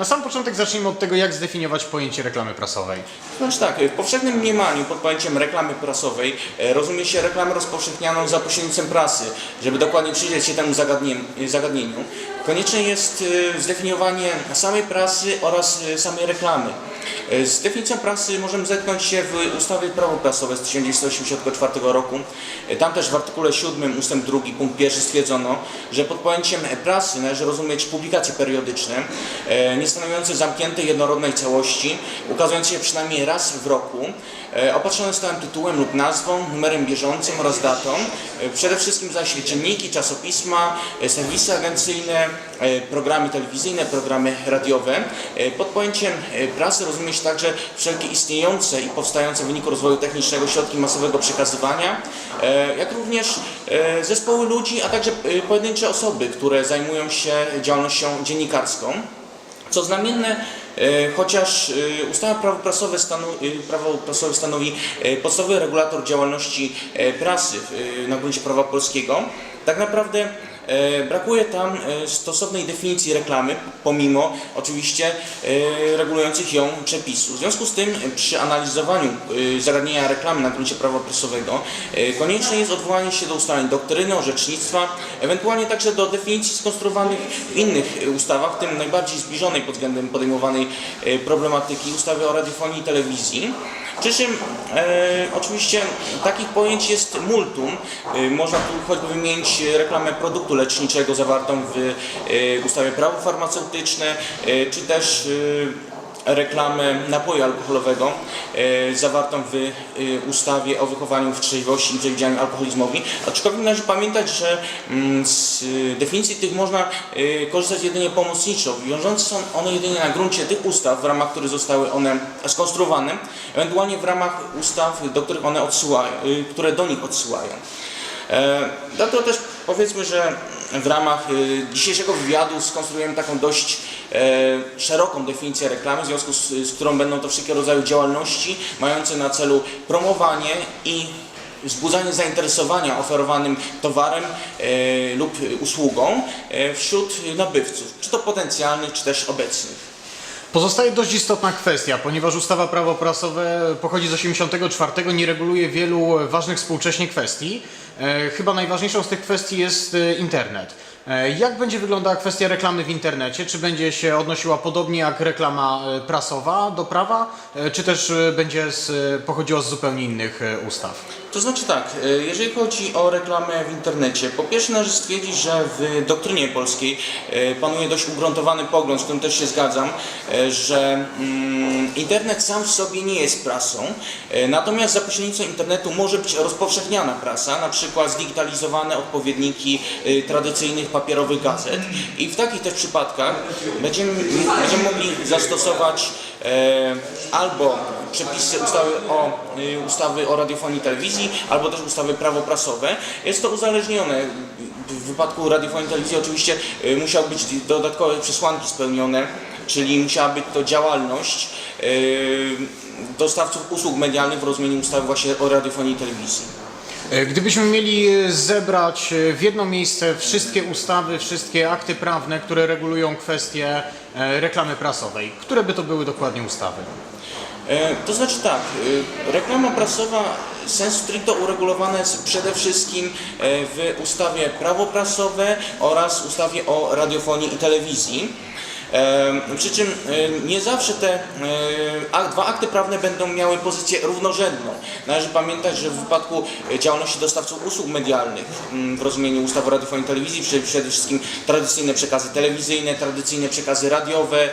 Na sam początek zacznijmy od tego, jak zdefiniować pojęcie reklamy prasowej. Znaczy tak, w powszechnym mniemaniu pod pojęciem reklamy prasowej e, rozumie się reklamę rozpowszechnianą za pośrednictwem prasy. Żeby dokładnie przyjrzeć się temu zagadnie- zagadnieniu, konieczne jest e, zdefiniowanie samej prasy oraz e, samej reklamy. E, Z definicją prasy możemy zetknąć się w ustawie Prawo prasowe z 1984 roku. E, Tam też w artykule 7 ustęp 2 punkt 1 stwierdzono, że pod pojęciem prasy należy rozumieć publikacje periodyczne, e, nie stanowiące zamkniętej, jednorodnej całości, ukazujące się przynajmniej raz w roku, opatrzone stałym tytułem lub nazwą, numerem bieżącym oraz datą. E, Przede wszystkim zaś dzienniki, czasopisma, e, serwisy agencyjne, e, programy telewizyjne, programy radiowe. E, Pod pojęciem e, prasy rozumie się także wszelkie istniejące i powstające w wyniku rozwoju technicznego środki masowego przekazywania, e, jak również e, zespoły ludzi, a także e, pojedyncze osoby, które zajmują się działalnością dziennikarską. Co znamienne, e, chociaż e, ustawa prawo prasowe, e, prawo prasowe stanowi e, podstawowy regulator działalności e, prasy e, na gruncie prawa polskiego, tak naprawdę e, brakuje tam e, stosownej definicji reklamy, pomimo oczywiście e, regulujących ją przepisów. W związku z tym e, przy analizowaniu e, zagadnienia reklamy na gruncie prawa prasowego e, konieczne jest odwołanie się do ustaleń doktryny, orzecznictwa, ewentualnie także do definicji skonstruowanych w innych e, ustawach, w tym najbardziej zbliżonej pod względem podejmowanej e, problematyki ustawy o radiofonii i telewizji. Przy czym e, oczywiście takich pojęć jest multum. E, można tu choćby wymienić reklamę produktu leczniczego zawartą w e, ustawie prawo farmaceutyczne, e, czy też e, reklamę napoju alkoholowego e, zawartą w e, ustawie o wychowaniu w trzeźwości i przeciwdziałaniu alkoholizmowi. Aczkolwiek należy pamiętać, że mm, z definicji tych można e, korzystać jedynie pomocniczo. Wiążące są one jedynie na gruncie tych ustaw, w ramach których zostały one skonstruowane, ewentualnie w ramach ustaw, do których one odsyłają, które do nich odsyłają. E, Dlatego też powiedzmy, że w ramach y, dzisiejszego wywiadu skonstruujemy taką dość e, szeroką definicję reklamy, w związku z, z którą będą to wszelkie rodzaju działalności mające na celu promowanie i wzbudzanie zainteresowania oferowanym towarem e, lub usługą e, wśród nabywców, czy to potencjalnych, czy też obecnych. Pozostaje dość istotna kwestia, ponieważ ustawa prawo prasowe pochodzi z 84, nie reguluje wielu ważnych współcześnie kwestii. E, Chyba najważniejszą z tych kwestii jest e, internet. E, Jak będzie wyglądała kwestia reklamy w internecie? Czy będzie się odnosiła podobnie jak reklama e, prasowa do prawa, e, czy też będzie z, z zupełnie innych ustaw? To znaczy tak, jeżeli chodzi o reklamę w internecie, po pierwsze należy stwierdzić, że w doktrynie polskiej panuje dość ugruntowany pogląd, z którym też się zgadzam, że mm, internet sam w sobie nie jest prasą, natomiast za pośrednictwem internetu może być rozpowszechniana prasa, na przykład zdigitalizowane odpowiedniki tradycyjnych papierowych gazet i w takich też przypadkach będziemy, będziemy mogli zastosować e, albo przepisy ustawy o, y, ustawy o radiofonii i telewizji, albo też ustawy prawo prasowe. Jest to uzależnione. W wypadku radiofonii i telewizji oczywiście y, musiały być dodatkowe przesłanki spełnione, czyli musiała być to działalność y, dostawców usług medialnych w rozumieniu ustawy właśnie o radiofonii i telewizji. E, Gdybyśmy mieli e, zebrać e, w jedno miejsce wszystkie ustawy, wszystkie akty prawne, które regulują kwestie reklamy prasowej, które by to były dokładnie ustawy? To znaczy tak, reklama prasowa sens stricto uregulowana jest przede wszystkim w ustawie prawo prasowe oraz ustawie o radiofonii i telewizji. Przy czym nie zawsze te dwa akty prawne będą miały pozycję równorzędną. Należy pamiętać, że w wypadku e, działalności dostawców usług medialnych mm, w rozumieniu ustawy o radiofonii i telewizji przede wszystkim tradycyjne przekazy telewizyjne, tradycyjne przekazy radiowe,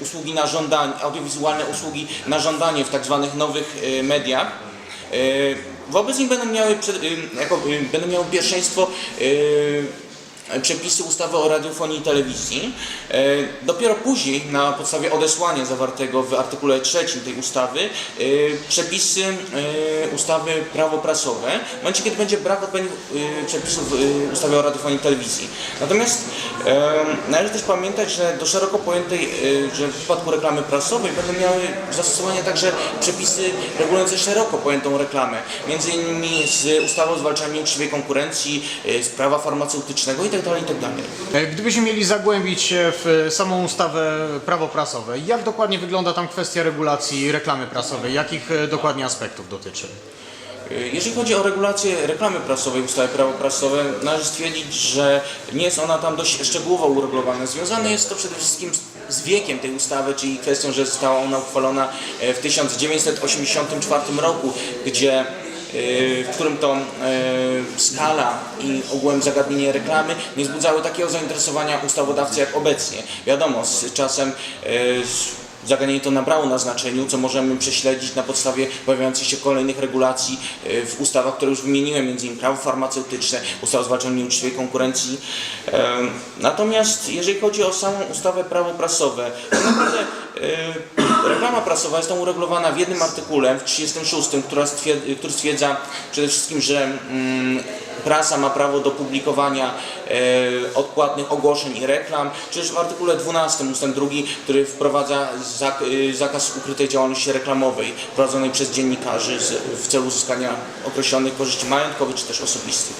usługi na żądanie, audiowizualne usługi na żądanie w tak zwanych nowych e, mediach. E, Wobec nich będą miały, jako, będą miały pierwszeństwo przepisy ustawy o radiofonii i telewizji. E, Dopiero później, na podstawie odesłania zawartego w artykule 3 tej ustawy, e, przepisy e, ustawy prawo prasowe, w momencie kiedy będzie brak odpowiednich przepisów ustawy o radiofonii i telewizji. Natomiast należy też pamiętać, że do szeroko pojętej, że w przypadku reklamy prasowej będą miały zastosowanie także przepisy regulujące szeroko pojętą reklamę, między innymi z ustawą o zwalczaniu nieuczciwej konkurencji, z prawa farmaceutycznego itd. itd. E, Gdybyśmy mieli zagłębić się w e, samą ustawę prawo prasowe, jak dokładnie wygląda tam kwestia regulacji reklamy prasowej? Jakich e, dokładnie aspektów dotyczy? Jeżeli chodzi o regulację reklamy prasowej w ustawie prawo prasowe, należy stwierdzić, że nie jest ona tam dość szczegółowo uregulowana. Związane jest to przede wszystkim z- wiekiem tej ustawy, czyli kwestią, że została ona uchwalona w 1984 roku, gdzie w którym to e, skala i ogółem zagadnienie reklamy nie wzbudzały takiego zainteresowania ustawodawcy jak obecnie. Wiadomo, z czasem e, Zagadnienie to nabrało na znaczeniu, co możemy prześledzić na podstawie pojawiających się kolejnych regulacji e, w ustawach, które już wymieniłem, m.in. prawo farmaceutyczne, ustawa o zwalczaniu nieuczciwej konkurencji. Natomiast jeżeli chodzi o samą ustawę prawo prasowe, to naprawdę reklama prasowa jest tam uregulowana w jednym artykule, w 36, która stwierdza, który stwierdza przede wszystkim, że mm, prasa ma prawo do publikowania e, odpłatnych ogłoszeń i reklam, czy też w artykule 12 ustęp 2, który wprowadza zak, e, zakaz ukrytej działalności reklamowej prowadzonej przez dziennikarzy z, w celu uzyskania określonych korzyści majątkowych czy też osobistych.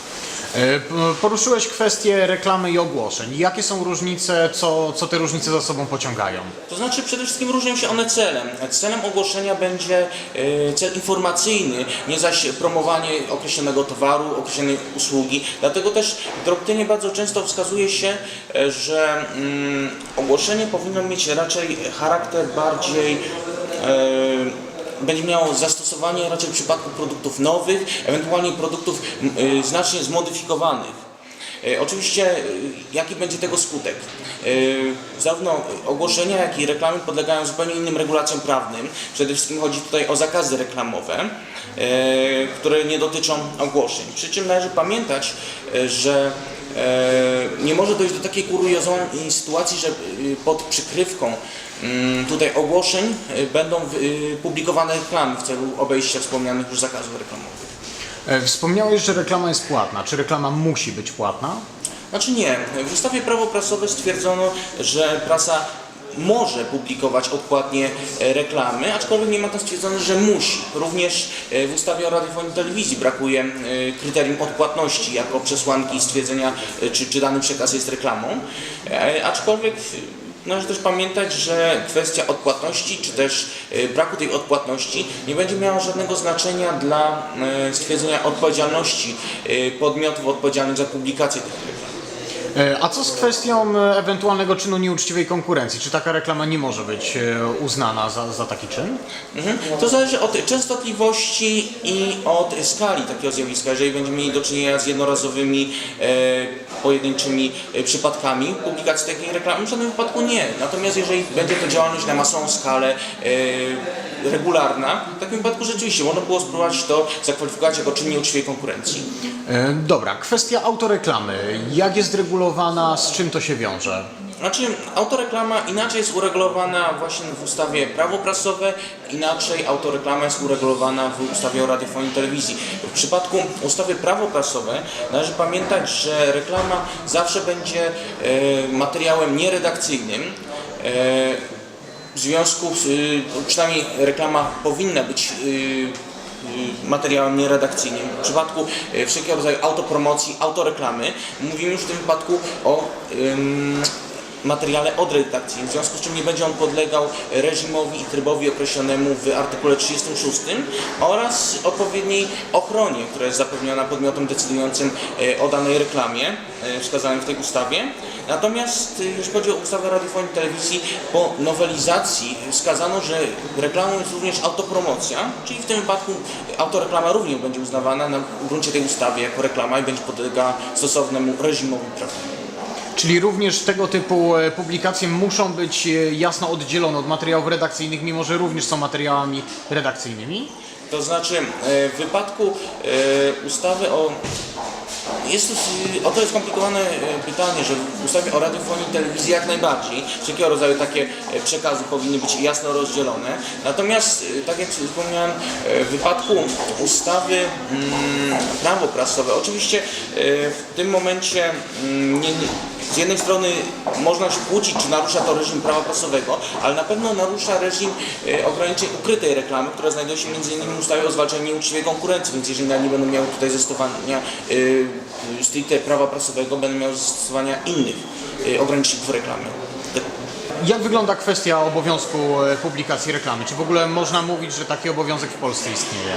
E, Poruszyłeś kwestię reklamy i ogłoszeń. Jakie są różnice, co, co te różnice za sobą pociągają? To znaczy przede wszystkim różnią się one celem. Celem ogłoszenia będzie e, cel informacyjny, nie zaś promowanie określonego towaru, określonej usługi. Dlatego też w doktrynie bardzo często wskazuje się, e, że mm, ogłoszenie powinno mieć raczej charakter bardziej będzie miało zastosowanie raczej w przypadku produktów nowych, ewentualnie produktów m, y, znacznie zmodyfikowanych. E, Oczywiście, e, jaki będzie tego skutek? Zarówno ogłoszenia, jak i reklamy podlegają zupełnie innym regulacjom prawnym. Przede wszystkim chodzi tutaj o zakazy reklamowe, które nie dotyczą ogłoszeń. Przy czym należy pamiętać, że nie może dojść do takiej kuriozalnej sytuacji, że e, pod przykrywką mm, tutaj ogłoszeń e, będą e, publikowane reklamy w celu obejścia wspomnianych już zakazów reklamowych. E, Wspomniałeś, że reklama jest płatna. Czy reklama musi być płatna? Znaczy nie. W ustawie prawo prasowe stwierdzono, że prasa może publikować odpłatnie e, reklamy, aczkolwiek nie ma tam stwierdzone, że musi. Również e, w ustawie o radiofonii i telewizji brakuje e, kryterium odpłatności jako przesłanki stwierdzenia, czy, czy dany przekaz jest reklamą. Aczkolwiek Należy też pamiętać, że kwestia odpłatności, czy też braku tej odpłatności nie będzie miała żadnego znaczenia dla stwierdzenia odpowiedzialności podmiotów odpowiedzialnych za publikację tych A co z kwestią e, ewentualnego czynu nieuczciwej konkurencji? Czy taka reklama nie może być e, uznana za, za taki czyn? Mhm. To zależy od częstotliwości i od skali takiego zjawiska. Jeżeli będziemy mieli do czynienia z jednorazowymi, e, pojedynczymi e, przypadkami publikacji takiej reklamy, w żadnym wypadku nie. Natomiast jeżeli będzie to działalność na masową skalę, e, regularna, w takim wypadku rzeczywiście można było spróbować to zakwalifikować jako czyn nieuczciwej konkurencji. E, Dobra, kwestia autoreklamy. Jak jest regulowana, z czym to się wiąże? Znaczy, autoreklama inaczej jest uregulowana właśnie w ustawie prawo prasowe, inaczej autoreklama jest uregulowana w ustawie o radiofonii i telewizji. W przypadku ustawy prawo prasowe należy pamiętać, że reklama zawsze będzie e, materiałem nieredakcyjnym. E, w związku z, y, przynajmniej reklama powinna być materiałem nieredakcyjnym. W przypadku y, wszelkiego rodzaju autopromocji, autoreklamy mówimy już w tym wypadku o materiale odredakcyjnym, w związku z czym nie będzie on podlegał reżimowi i trybowi określonemu w artykule 36 oraz odpowiedniej ochronie, która jest zapewniona podmiotom decydującym e, o danej reklamie e, wskazanym w tej ustawie. Natomiast e, jeśli chodzi o ustawę radiofonii i telewizji, po nowelizacji wskazano, że reklamą jest również autopromocja, czyli w tym wypadku autoreklama również będzie uznawana na gruncie tej ustawy jako reklama i będzie podlegała stosownemu reżimowi prawnemu. Czyli również tego typu e, publikacje muszą być e, jasno oddzielone od materiałów redakcyjnych, mimo że również są materiałami redakcyjnymi? To znaczy, e, w wypadku ustawy o. Jest o to jest skomplikowane pytanie, że w ustawie o radiofonii i telewizji jak najbardziej wszelkiego rodzaju takie przekazy powinny być jasno rozdzielone. Natomiast, tak jak wspomniałem, w wypadku ustawy mm, prawo prasowe, oczywiście w tym momencie mm, nie, nie, z jednej strony można się kłócić, czy narusza to reżim prawa prasowego, ale na pewno narusza reżim e, ograniczeń ukrytej reklamy, która znajduje się m.in. w ustawie o zwalczaniu nieuczciwej konkurencji, więc jeżeli nie będą miały tutaj zastosowania e, stricte prawa prasowego będą miały zastosowania innych y, ograniczników reklamy. Tak. Jak wygląda kwestia obowiązku e, publikacji reklamy? Czy w ogóle można mówić, że taki obowiązek w Polsce istnieje?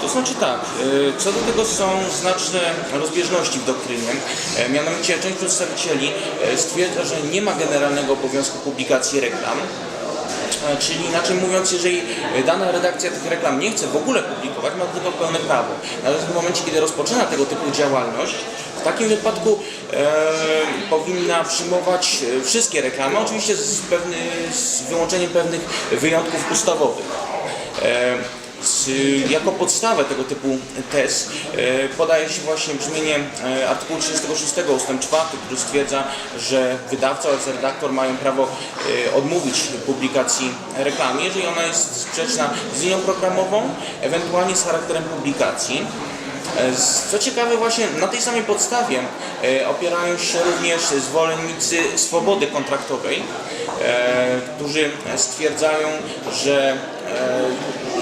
To znaczy tak, y, co do tego są znaczne rozbieżności w doktrynie. E, Mianowicie część przedstawicieli e, stwierdza, że nie ma generalnego obowiązku publikacji reklam. E, Czyli inaczej mówiąc, jeżeli dana redakcja tych reklam nie chce w ogóle publikować, ma do tego pełne prawo. Natomiast w momencie, kiedy rozpoczyna tego typu działalność, w takim wypadku e, powinna przyjmować e, wszystkie reklamy, oczywiście z, pewny, z wyłączeniem pewnych wyjątków ustawowych. E, jako podstawę tego typu tez e, podaje się właśnie brzmienie e, artykułu 36 ust. 4, który stwierdza, że wydawca oraz redaktor mają prawo e, odmówić publikacji reklamy, jeżeli ona jest sprzeczna z linią programową, ewentualnie z charakterem publikacji. Co ciekawe, właśnie na tej samej podstawie opierają się również zwolennicy swobody kontraktowej, którzy stwierdzają, że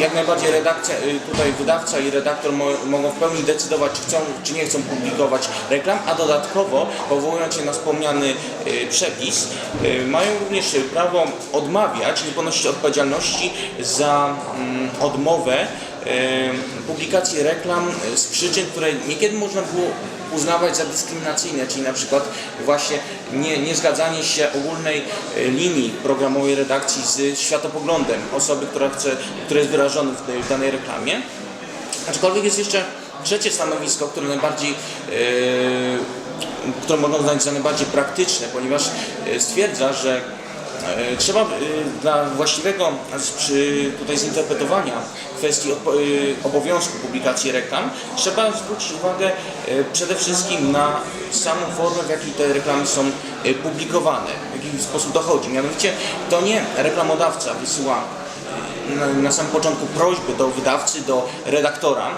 jak najbardziej redakcja, e, tutaj wydawca i redaktor mo, mogą w pełni decydować, czy chcą, czy nie chcą publikować reklam, a dodatkowo, powołując się na wspomniany e, przepis, e, mają również prawo odmawiać, nie ponosić odpowiedzialności za mm, odmowę e, publikacji reklam z przyczyn, które niekiedy można było uznawać za dyskryminacyjne, czyli na przykład właśnie nie, niezgadzanie się ogólnej e, linii programowej redakcji z światopoglądem osoby, która, chce, która jest wyrażony w, tej- w danej reklamie. Aczkolwiek jest jeszcze trzecie stanowisko, które najbardziej e, które można uznać za najbardziej praktyczne, ponieważ e, stwierdza, że trzeba e, dla właściwego tutaj zinterpretowania kwestii e, obowiązku publikacji reklam trzeba zwrócić uwagę e, przede wszystkim na samą formę, w jakiej te reklamy są e, publikowane, w jaki sposób dochodzi. Mianowicie to nie reklamodawca wysyła na, na samym początku prośby do wydawcy, do redaktora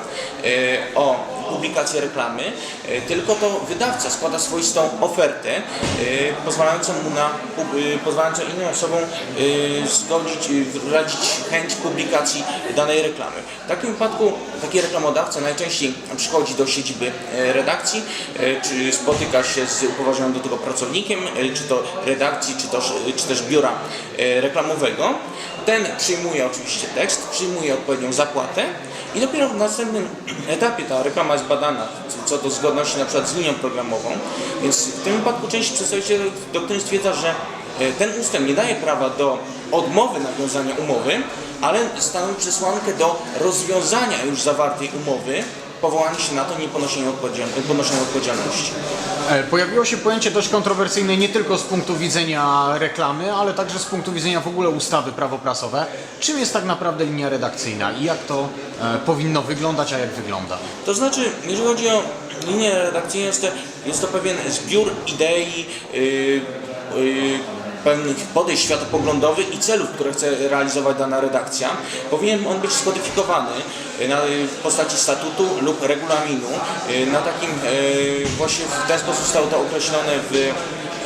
e, o publikację reklamy, e, tylko to wydawca składa swoistą ofertę e, pozwalającą mu na, e, pozwalającą innym osobom zgodzić, wyrazić chęć publikacji danej reklamy. W takim wypadku taki reklamodawca najczęściej przychodzi do siedziby redakcji, czy spotyka się z upoważnionym do tego pracownikiem, czy to redakcji, czy też, czy też biura reklamowego. Ten przyjmuje oczywiście tekst, przyjmuje odpowiednią zapłatę i dopiero w następnym etapie ta reklama jest badana co- do zgodności na przykład z linią programową. Więc w tym wypadku część przedstawicieli doktryny stwierdza, że e, ten ustęp nie daje prawa do odmowy nawiązania umowy, ale stanowi przesłankę do rozwiązania już zawartej umowy, powołanie się na to odpowiedzial- ponoszenia odpowiedzialności. E, Pojawiło się pojęcie dość kontrowersyjne nie tylko z punktu widzenia reklamy, ale także z punktu widzenia w ogóle ustawy prawo prasowe. Czym jest tak naprawdę linia redakcyjna i jak to e, powinno wyglądać, a jak wygląda? To znaczy, jeżeli chodzi o linię redakcyjną, jest to, jest to pewien zbiór idei, yy, yy, pewnych podejść światopoglądowych i celów, które chce realizować dana redakcja. Powinien on być skodyfikowany yy, na, w postaci statutu lub regulaminu. Yy, Na takim właśnie w ten sposób zostało to określone w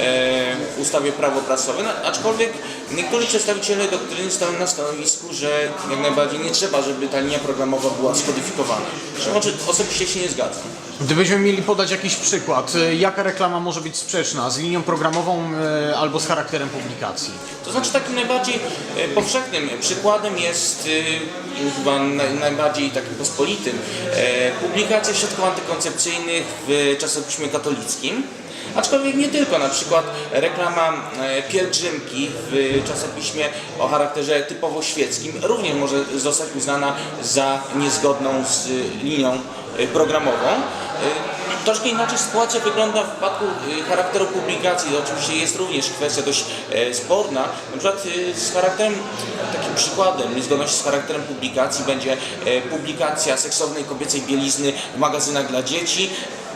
e, ustawie prawo prasowe, no, aczkolwiek niektórzy przedstawiciele doktryny stoją na stanowisku, że jak najbardziej nie trzeba, żeby ta linia programowa była skodyfikowana. Znaczy, osobiście się nie zgadzam. Gdybyśmy mieli podać jakiś przykład, e, jaka reklama może być sprzeczna z linią programową e, albo z charakterem publikacji? To znaczy takim najbardziej powszechnym przykładem jest chyba naj, najbardziej takim pospolitym publikacja środków antykoncepcyjnych w czasopiśmie katolickim. Aczkolwiek nie tylko, na przykład reklama e, pielgrzymki w czasopiśmie o charakterze typowo świeckim również może zostać uznana za niezgodną z linią e, programową. E, Troszkę inaczej sytuacja wygląda w przypadku charakteru publikacji. Oczywiście jest również kwestia dość sporna. Na przykład z charakterem, takim przykładem niezgodności z charakterem publikacji będzie publikacja seksownej kobiecej bielizny w magazynach dla dzieci.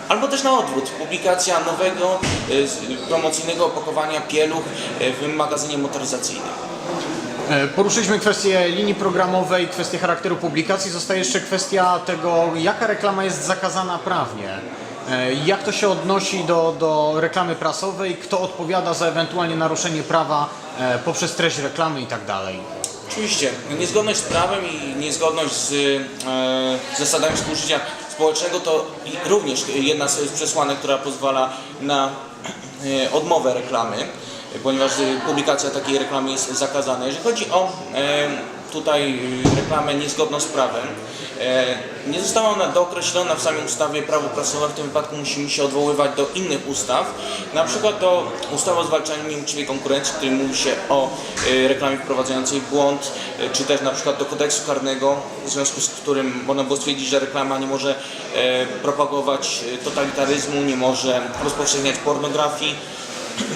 Albo też na odwrót, publikacja nowego z- promocyjnego opakowania pieluch e, w magazynie motoryzacyjnym. E, Poruszyliśmy kwestię linii programowej, kwestię charakteru publikacji. Zostaje jeszcze kwestia tego, jaka reklama jest zakazana prawnie. E, Jak to się odnosi do, do reklamy prasowej, kto odpowiada za ewentualnie naruszenie prawa e, poprzez treść reklamy i tak dalej. Oczywiście, niezgodność z prawem i niezgodność z e, zasadami współżycia społecznego to również jedna z przesłanek, która pozwala na e, odmowę reklamy, ponieważ e, publikacja takiej reklamy jest zakazana. Jeżeli chodzi o e, tutaj reklamę niezgodną z prawem, nie została ona dookreślona w samej ustawie prawo prasowe, w tym wypadku musimy się odwoływać do innych ustaw, na przykład do ustawy o zwalczaniu nieuczciwej konkurencji, w której mówi się o e, reklamie wprowadzającej błąd, e, czy też na przykład do kodeksu karnego, w związku z którym można było stwierdzić, że reklama nie może e, propagować e, totalitaryzmu, nie może rozpowszechniać pornografii,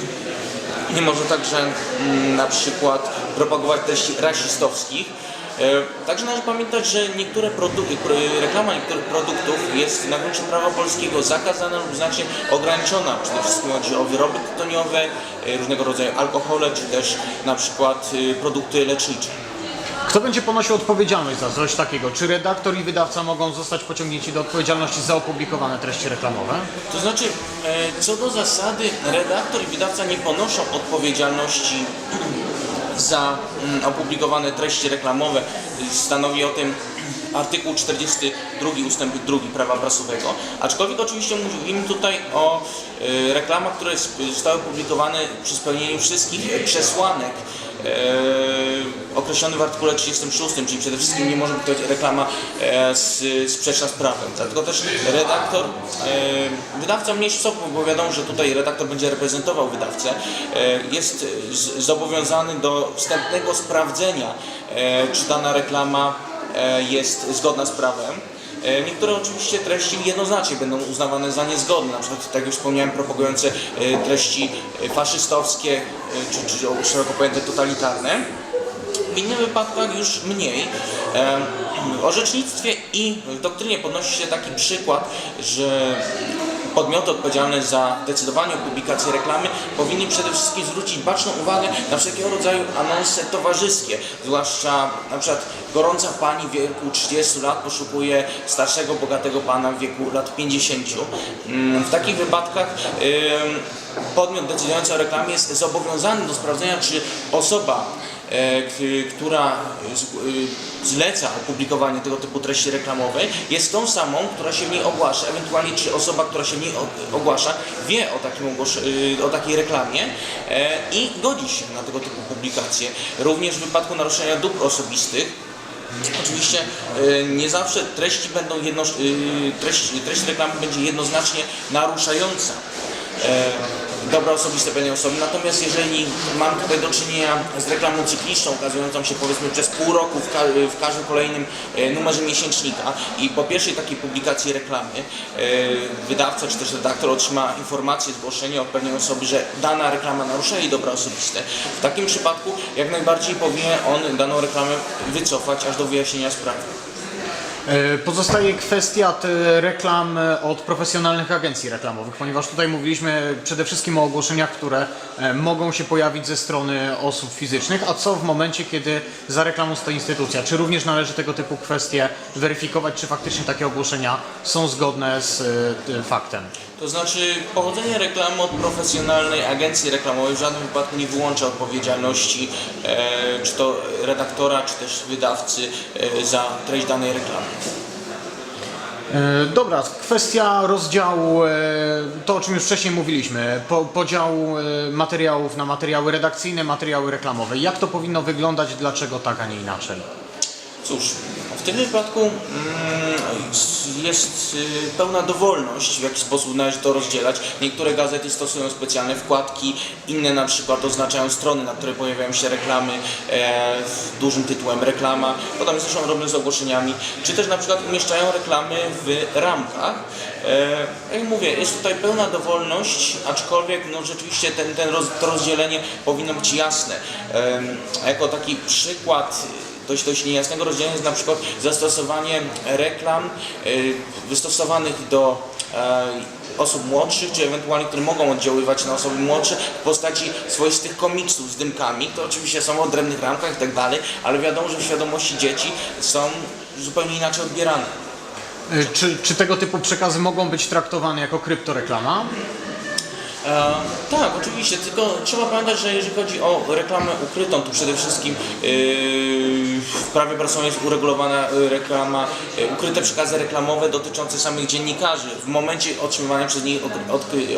nie może także mm, na przykład propagować treści rasistowskich. E, Także należy pamiętać, że niektóre produkty, reklama niektórych produktów jest na gruncie prawa polskiego zakazana lub znacznie ograniczona. Przede wszystkim chodzi o wyroby tytoniowe, e, różnego rodzaju alkohole, czy też na przykład e, produkty lecznicze. Kto będzie ponosił odpowiedzialność za coś takiego? Czy redaktor i wydawca mogą zostać pociągnięci do odpowiedzialności za opublikowane treści reklamowe? To znaczy, co do zasady, redaktor i wydawca nie ponoszą odpowiedzialności za mm, opublikowane treści reklamowe. Stanowi o tym artykuł 42 ustęp 2 prawa prasowego. Aczkolwiek oczywiście mówimy tutaj o e, reklamach, które zostały opublikowane przy spełnieniu wszystkich przesłanek e, określony w artykule 36, czyli przede wszystkim nie może być to reklama e, z, sprzeczna z prawem. Dlatego też redaktor, wydawca mniejszość, bo wiadomo, że tutaj redaktor będzie reprezentował wydawcę, jest zobowiązany do wstępnego sprawdzenia, czy dana reklama jest zgodna z prawem. E, Niektóre oczywiście treści jednoznacznie będą uznawane za niezgodne, na przykład tak jak wspomniałem, propagujące e, treści e, faszystowskie e, czy, czy szeroko pojęte totalitarne. W innych wypadkach już mniej. E, W orzecznictwie i doktrynie podnosi się taki przykład, że podmioty odpowiedzialne za decydowanie o publikacji reklamy powinny przede wszystkim zwrócić baczną uwagę na wszelkiego rodzaju anonse towarzyskie, zwłaszcza na przykład gorąca pani w wieku 30 lat poszukuje starszego, bogatego pana w wieku lat 50. Mm, W takich wypadkach podmiot decydujący o reklamie jest zobowiązany do sprawdzenia, czy osoba która z- y, zleca opublikowanie tego typu treści reklamowej, jest tą samą, która się w niej ogłasza, ewentualnie czy osoba, która się w niej ogłasza, wie o, takim y, o takiej reklamie e, i godzi się na tego typu publikacje. Również w wypadku naruszenia dóbr osobistych Oczywiście e, nie zawsze treści będą jedno, e, treść, treść reklamy będzie jednoznacznie naruszająca e, dobra osobiste pewnej osoby. Natomiast jeżeli mam tutaj do czynienia z reklamą cykliczną, ukazującą się powiedzmy przez pół roku w, ka w każdym kolejnym e, numerze miesięcznika i po pierwszej takiej publikacji reklamy e, wydawca czy też redaktor otrzyma informację, zgłoszenie od pewnej osoby, że dana reklama narusza jej dobra osobiste. W takim przypadku jak najbardziej powinien on daną reklamę wycofać aż do wyjaśnienia sprawy. E, Pozostaje kwestia te reklam e, od profesjonalnych agencji reklamowych, ponieważ tutaj mówiliśmy przede wszystkim o ogłoszeniach, które e, mogą się pojawić ze strony osób fizycznych, a co w momencie, kiedy za reklamą stoi instytucja? Czy również należy tego typu kwestie weryfikować, czy faktycznie takie ogłoszenia są zgodne z e, faktem? To znaczy pochodzenie reklamy od profesjonalnej agencji reklamowej w żadnym wypadku nie wyłącza odpowiedzialności e, czy to redaktora, czy też wydawcy e, za treść danej reklamy. E, Dobra, kwestia rozdziału, e, to o czym już wcześniej mówiliśmy, po, podział e, materiałów na materiały redakcyjne, materiały reklamowe. Jak to powinno wyglądać, dlaczego tak, a nie inaczej? Cóż, w tym wypadku mm, jest y, pełna dowolność, w jaki sposób należy to rozdzielać. Niektóre gazety stosują specjalne wkładki, inne na przykład oznaczają strony, na której pojawiają się reklamy e, z dużym tytułem reklama, potem zresztą robią z ogłoszeniami, czy też na przykład umieszczają reklamy w ramkach. E, jak mówię, jest tutaj pełna dowolność, aczkolwiek no, rzeczywiście ten, ten roz, to rozdzielenie powinno być jasne. E, jako taki przykład dość, dość niejasnego rozdziału jest na przykład zastosowanie reklam y, wystosowanych do e, osób młodszych, czy ewentualnie, które mogą oddziaływać na osoby młodsze w postaci swoistych komiksów z dymkami. To oczywiście są w odrębnych ramkach i tak dalej, ale wiadomo, że w świadomości dzieci są zupełnie inaczej odbierane. E, Czy, czy tego typu przekazy mogą być traktowane jako kryptoreklama? E, tak, oczywiście, tylko trzeba pamiętać, że jeżeli chodzi o reklamę ukrytą, to przede wszystkim yy, w prawie prasowym jest uregulowana y, reklama, y, ukryte przekazy reklamowe dotyczące samych dziennikarzy w momencie otrzymywania przez nich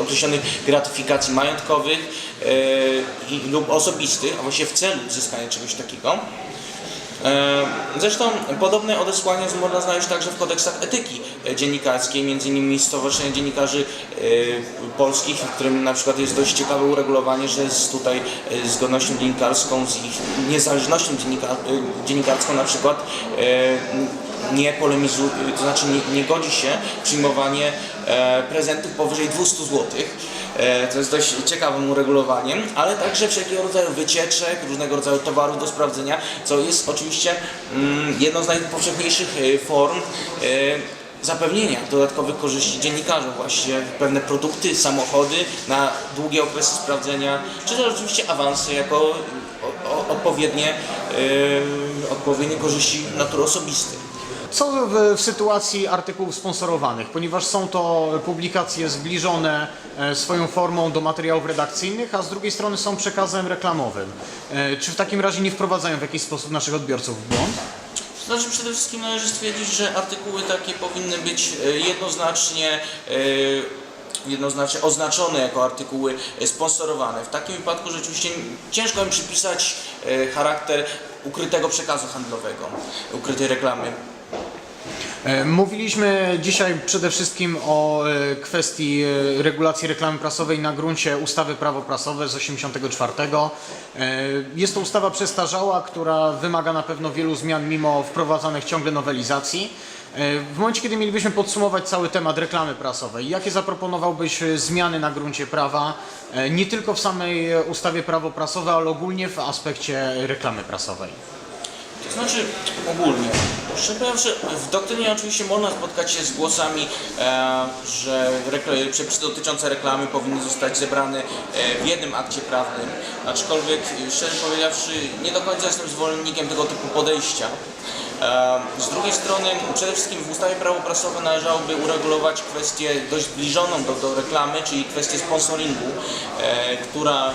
określonych gratyfikacji majątkowych yy, i, lub osobistych, a właściwie w celu uzyskania czegoś takiego. E, Zresztą podobne odesłania można znaleźć także w kodeksach etyki dziennikarskiej, między innymi Stowarzyszenie Dziennikarzy e, Polskich, w którym na przykład jest dość ciekawe uregulowanie, że z tutaj e, zgodnością dziennikarską, z ich niezależnością dziennika, dziennikarską na przykład nie polemizuje, to znaczy nie, nie godzi się przyjmowanie prezentów powyżej 200 złotych. E, To jest dość ciekawym uregulowaniem, ale także wszelkiego rodzaju wycieczek, różnego rodzaju towarów do sprawdzenia, co jest oczywiście mm, jedną z najpowszechniejszych e, form e, zapewnienia dodatkowych korzyści dziennikarzom, właśnie pewne produkty, samochody na długie okresy sprawdzenia, czy też oczywiście awanse jako odpowiednie, e, odpowiednie korzyści natury osobistej. Co w, w sytuacji artykułów sponsorowanych, ponieważ są to publikacje zbliżone e, swoją formą do materiałów redakcyjnych, a z drugiej strony są przekazem reklamowym. E, Czy w takim razie nie wprowadzają w jakiś sposób naszych odbiorców w błąd? Znaczy przede wszystkim należy stwierdzić, że artykuły takie powinny być e, jednoznacznie jednoznacznie oznaczone jako artykuły sponsorowane. W takim wypadku rzeczywiście ciężko im przypisać charakter ukrytego przekazu handlowego, ukrytej reklamy. E, Mówiliśmy dzisiaj przede wszystkim o e, kwestii e, regulacji reklamy prasowej na gruncie ustawy Prawo Prasowe z 84. E, Jest to ustawa przestarzała, która wymaga na pewno wielu zmian mimo wprowadzanych ciągle nowelizacji. W momencie, kiedy mielibyśmy podsumować cały temat reklamy prasowej, jakie zaproponowałbyś zmiany na gruncie prawa, nie tylko w samej ustawie Prawo Prasowe, ale ogólnie w aspekcie reklamy prasowej? To znaczy ogólnie, szczerze powiedziawszy, w doktrynie oczywiście można spotkać się z głosami, e, że przepisy dotyczące reklamy powinny zostać zebrane e, w jednym akcie prawnym, aczkolwiek e, szczerze powiedziawszy nie do końca jestem zwolennikiem tego typu podejścia. Z drugiej strony przede wszystkim w ustawie prawo prasowe należałoby uregulować kwestię dość zbliżoną do, do reklamy, czyli kwestię sponsoringu, e, która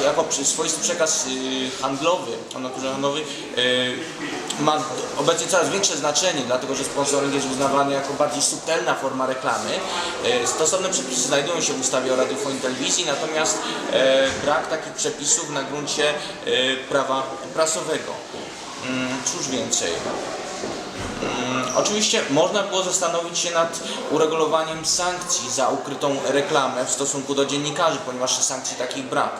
e, jako swoisty przekaz e, handlowy, o naturze handlowej e, ma obecnie coraz większe znaczenie, dlatego że sponsoring jest uznawany jako bardziej subtelna forma reklamy. Stosowne przepisy znajdują się w ustawie o radiofonii i telewizji, natomiast brak takich przepisów na gruncie prawa prasowego. Mm, Cóż więcej? Mm, Oczywiście można było zastanowić się nad uregulowaniem sankcji za ukrytą reklamę w stosunku do dziennikarzy, ponieważ sankcji takich brak.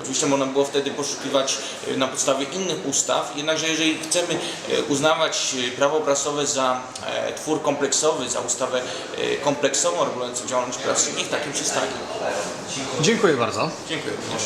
Oczywiście można było wtedy poszukiwać y, na podstawie innych ustaw, jednakże jeżeli chcemy y, uznawać y, prawo prasowe za e, twór kompleksowy, za ustawę kompleksową regulującą działalność niech takim przystanie. Dziękuję bardzo. Dziękuję również.